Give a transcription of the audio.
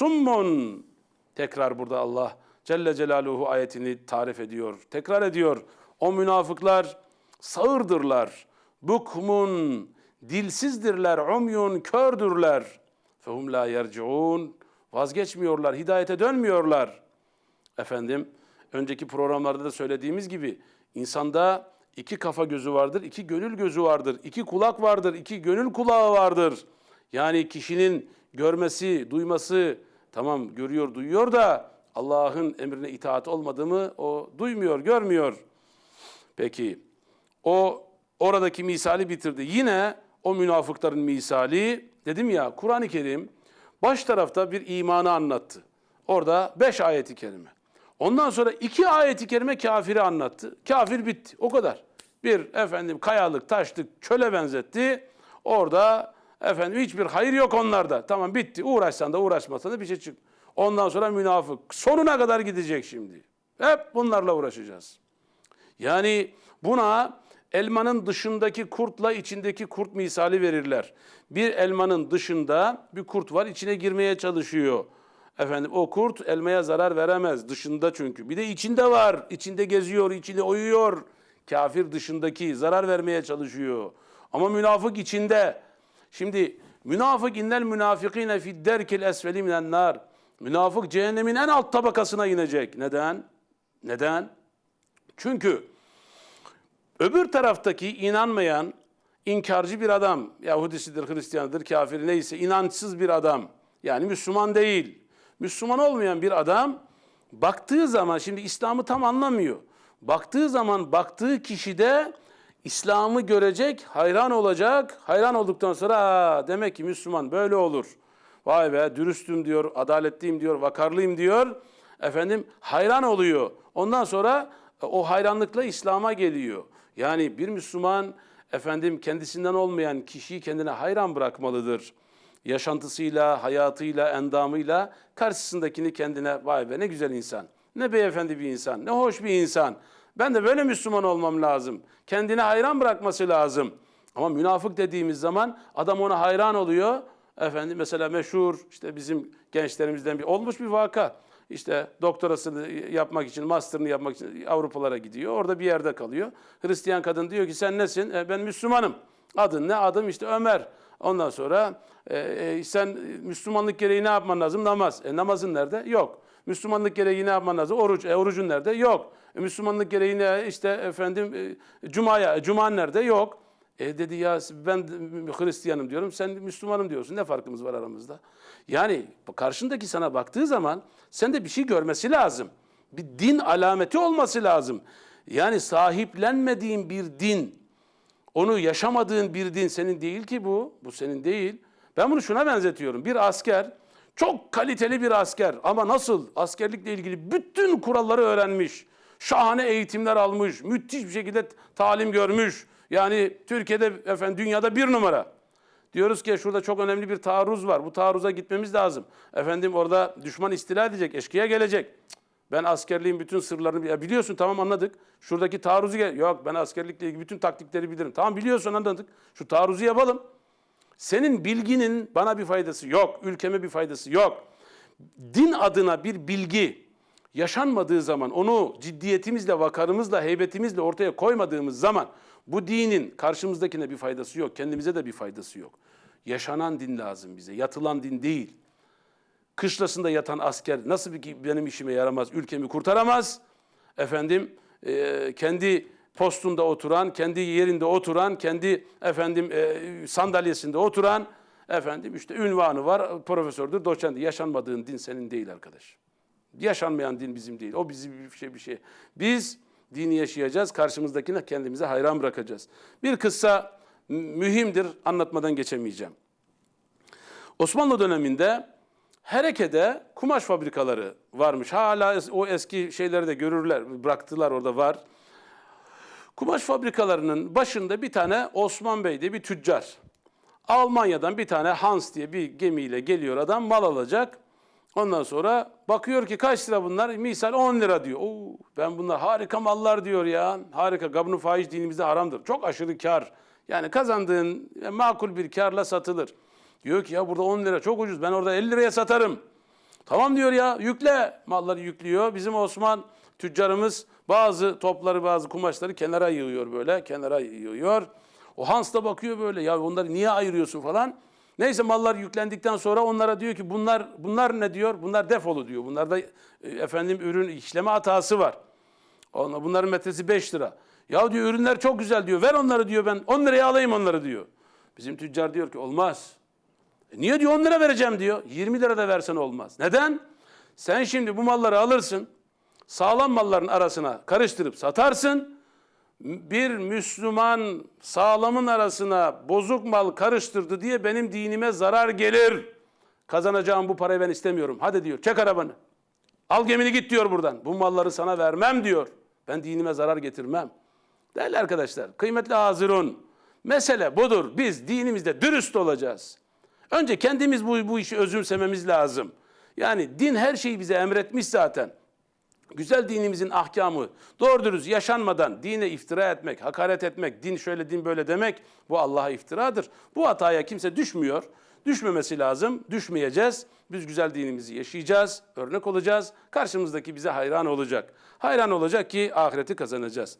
summun. Tekrar burada Allah Celle Celaluhu ayetini tarif ediyor. Tekrar ediyor. O münafıklar sağırdırlar. Bukmun dilsizdirler. Umyun kördürler. Fehum la yerciun. Vazgeçmiyorlar. Hidayete dönmüyorlar. Efendim önceki programlarda da söylediğimiz gibi insanda iki kafa gözü vardır, iki gönül gözü vardır, iki kulak vardır, iki gönül kulağı vardır. Yani kişinin görmesi, duyması tamam görüyor, duyuyor da Allah'ın emrine itaat olmadı mı o duymuyor, görmüyor. Peki o oradaki misali bitirdi. Yine o münafıkların misali dedim ya Kur'an-ı Kerim baş tarafta bir imanı anlattı. Orada beş ayeti kerime. Ondan sonra iki ayeti kerime kafiri anlattı. Kafir bitti. O kadar. Bir efendim kayalık, taşlık, çöle benzetti. Orada efendim hiçbir hayır yok onlarda. Tamam bitti. Uğraşsan da uğraşmasan da bir şey çık. Ondan sonra münafık. Sonuna kadar gidecek şimdi. Hep bunlarla uğraşacağız. Yani buna elmanın dışındaki kurtla içindeki kurt misali verirler. Bir elmanın dışında bir kurt var içine girmeye çalışıyor. Efendim o kurt elmaya zarar veremez dışında çünkü. Bir de içinde var. içinde geziyor, içinde uyuyor. Kafir dışındaki zarar vermeye çalışıyor. Ama münafık içinde. Şimdi münafık innel münafikine fid derkil esfeli minen nar. Münafık cehennemin en alt tabakasına inecek. Neden? Neden? Çünkü öbür taraftaki inanmayan, inkarcı bir adam, Yahudisidir, Hristiyanıdır, kafir neyse inançsız bir adam. Yani Müslüman değil. Müslüman olmayan bir adam baktığı zaman şimdi İslam'ı tam anlamıyor. Baktığı zaman baktığı kişide İslam'ı görecek, hayran olacak. Hayran olduktan sonra "Aa, demek ki Müslüman böyle olur. Vay be dürüstüm diyor, adaletliyim diyor, vakarlıyım diyor. Efendim hayran oluyor. Ondan sonra e, o hayranlıkla İslam'a geliyor. Yani bir Müslüman efendim kendisinden olmayan kişiyi kendine hayran bırakmalıdır yaşantısıyla, hayatıyla, endamıyla karşısındakini kendine vay be ne güzel insan, ne beyefendi bir insan, ne hoş bir insan. Ben de böyle Müslüman olmam lazım. Kendine hayran bırakması lazım. Ama münafık dediğimiz zaman adam ona hayran oluyor. Efendim mesela meşhur işte bizim gençlerimizden bir olmuş bir vaka. İşte doktorasını yapmak için, master'ını yapmak için Avrupalara gidiyor. Orada bir yerde kalıyor. Hristiyan kadın diyor ki sen nesin? E, ben Müslümanım. Adın ne? Adım işte Ömer. Ondan sonra e, e, sen Müslümanlık gereği ne yapman lazım? Namaz. E, namazın nerede? Yok. Müslümanlık gereği ne yapman lazım? Oruç. E, orucun nerede? Yok. E, Müslümanlık gereği ne? İşte efendim e, Cuma'ya. E, Cuma nerede? Yok. E dedi ya ben Hristiyanım diyorum, sen Müslümanım diyorsun. Ne farkımız var aramızda? Yani karşındaki sana baktığı zaman sende bir şey görmesi lazım. Bir din alameti olması lazım. Yani sahiplenmediğin bir din, onu yaşamadığın bir din senin değil ki bu. Bu senin değil. Ben bunu şuna benzetiyorum. Bir asker, çok kaliteli bir asker ama nasıl askerlikle ilgili bütün kuralları öğrenmiş. Şahane eğitimler almış, müthiş bir şekilde talim görmüş. Yani Türkiye'de efendim dünyada bir numara. Diyoruz ki şurada çok önemli bir taarruz var. Bu taarruza gitmemiz lazım. Efendim orada düşman istila edecek, eşkıya gelecek. Ben askerliğin bütün sırlarını ya biliyorsun tamam anladık. Şuradaki taarruzu. Yok ben askerlikle ilgili bütün taktikleri bilirim. Tamam biliyorsun anladık. Şu taarruzu yapalım. Senin bilginin bana bir faydası yok. Ülkeme bir faydası yok. Din adına bir bilgi yaşanmadığı zaman onu ciddiyetimizle, vakarımızla, heybetimizle ortaya koymadığımız zaman bu dinin karşımızdakine bir faydası yok. Kendimize de bir faydası yok. Yaşanan din lazım bize. Yatılan din değil. Kışlasında yatan asker nasıl bir benim işime yaramaz, ülkemi kurtaramaz. Efendim e, kendi postunda oturan, kendi yerinde oturan, kendi efendim e, sandalyesinde oturan efendim işte ünvanı var, profesördür, doçenttir. Yaşanmadığın din senin değil arkadaş. Yaşanmayan din bizim değil. O bizim bir şey bir şey. Biz dini yaşayacağız. Karşımızdakine kendimize hayran bırakacağız. Bir kıssa mühimdir. Anlatmadan geçemeyeceğim. Osmanlı döneminde Hereke'de kumaş fabrikaları varmış. Hala o eski şeyleri de görürler, bıraktılar orada var. Kumaş fabrikalarının başında bir tane Osman Bey diye bir tüccar. Almanya'dan bir tane Hans diye bir gemiyle geliyor adam mal alacak. Ondan sonra bakıyor ki kaç lira bunlar? Misal 10 lira diyor. Oo, ben bunlar harika mallar diyor ya. Harika. Gabnu faiz dinimizde haramdır. Çok aşırı kar. Yani kazandığın makul bir karla satılır. Diyor ki ya burada 10 lira çok ucuz. Ben orada 50 liraya satarım. Tamam diyor ya yükle. Malları yüklüyor. Bizim Osman tüccarımız bazı topları bazı kumaşları kenara yığıyor böyle. Kenara yığıyor. O Hans da bakıyor böyle ya onları niye ayırıyorsun falan. Neyse mallar yüklendikten sonra onlara diyor ki bunlar bunlar ne diyor? Bunlar defolu diyor. Bunlarda e, efendim ürün işleme hatası var. Bunların metresi 5 lira. Ya diyor ürünler çok güzel diyor. Ver onları diyor ben 10 liraya alayım onları diyor. Bizim tüccar diyor ki olmaz. E niye diyor 10 lira vereceğim diyor. 20 lira da versen olmaz. Neden? Sen şimdi bu malları alırsın. Sağlam malların arasına karıştırıp satarsın. Bir Müslüman sağlamın arasına bozuk mal karıştırdı diye benim dinime zarar gelir. Kazanacağım bu parayı ben istemiyorum. Hadi diyor çek arabanı. Al gemini git diyor buradan. Bu malları sana vermem diyor. Ben dinime zarar getirmem. Değerli arkadaşlar, kıymetli hazırun. Mesele budur. Biz dinimizde dürüst olacağız. Önce kendimiz bu, bu işi özümsememiz lazım. Yani din her şeyi bize emretmiş zaten. Güzel dinimizin ahkamı doğru dürüst yaşanmadan dine iftira etmek, hakaret etmek, din şöyle din böyle demek bu Allah'a iftiradır. Bu hataya kimse düşmüyor. Düşmemesi lazım. Düşmeyeceğiz. Biz güzel dinimizi yaşayacağız, örnek olacağız. Karşımızdaki bize hayran olacak. Hayran olacak ki ahireti kazanacağız.